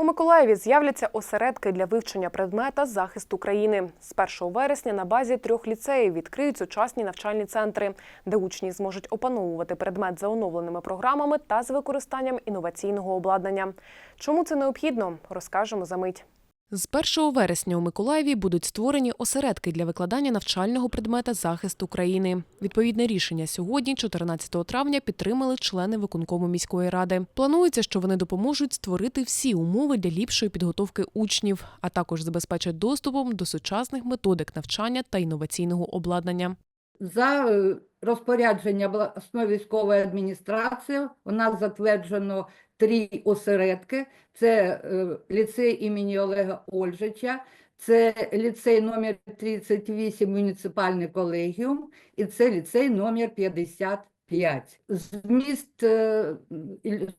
У Миколаєві з'являться осередки для вивчення предмета захист України. З 1 вересня на базі трьох ліцеїв відкриють сучасні навчальні центри, де учні зможуть опановувати предмет за оновленими програмами та з використанням інноваційного обладнання. Чому це необхідно, розкажемо за мить. З 1 вересня у Миколаєві будуть створені осередки для викладання навчального предмета захист України. Відповідне рішення сьогодні, 14 травня, підтримали члени виконкому міської ради. Планується, що вони допоможуть створити всі умови для ліпшої підготовки учнів, а також забезпечать доступом до сучасних методик навчання та інноваційного обладнання. За е, розпорядження обласної військової адміністрації у нас затверджено три осередки. Це е, ліцей імені Олега Ольжича, це ліцей номер 38 муніципальний колегіум і це ліцей номер 55. Зміст е,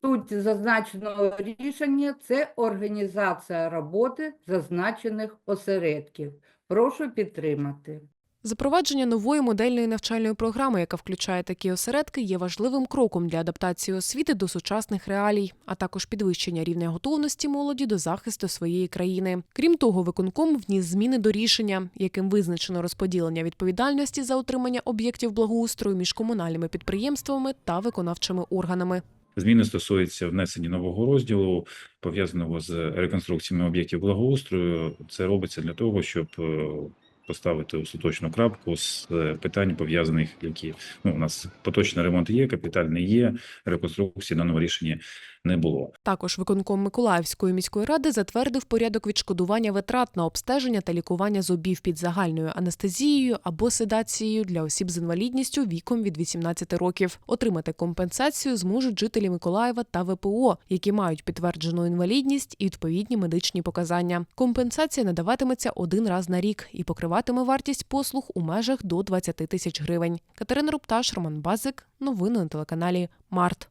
суть зазначеного рішення – це організація роботи зазначених осередків. Прошу підтримати. Запровадження нової модельної навчальної програми, яка включає такі осередки, є важливим кроком для адаптації освіти до сучасних реалій, а також підвищення рівня готовності молоді до захисту своєї країни. Крім того, виконком вніс зміни до рішення, яким визначено розподілення відповідальності за отримання об'єктів благоустрою між комунальними підприємствами та виконавчими органами. Зміни стосуються внесення нового розділу, пов'язаного з реконструкціями об'єктів благоустрою. Це робиться для того, щоб е, поставити остаточну крапку з е, питань пов'язаних, які ну у нас поточний ремонт є, капітальний є, реконструкції даного рішення не було. Також виконком Миколаївської міської ради затвердив порядок відшкодування витрат на обстеження та лікування зубів під загальною анестезією або седацією для осіб з інвалідністю віком від 18 років. Отримати компенсацію зможуть жителі Миколаєва та ВПО, які мають підтверджену інвалідність і відповідні медичні показання. Компенсація надаватиметься один раз на рік і покриватиме вартість послуг у межах до 20 тисяч гривень. Катерина Рупташ, Роман Базик. Новини на телеканалі Март.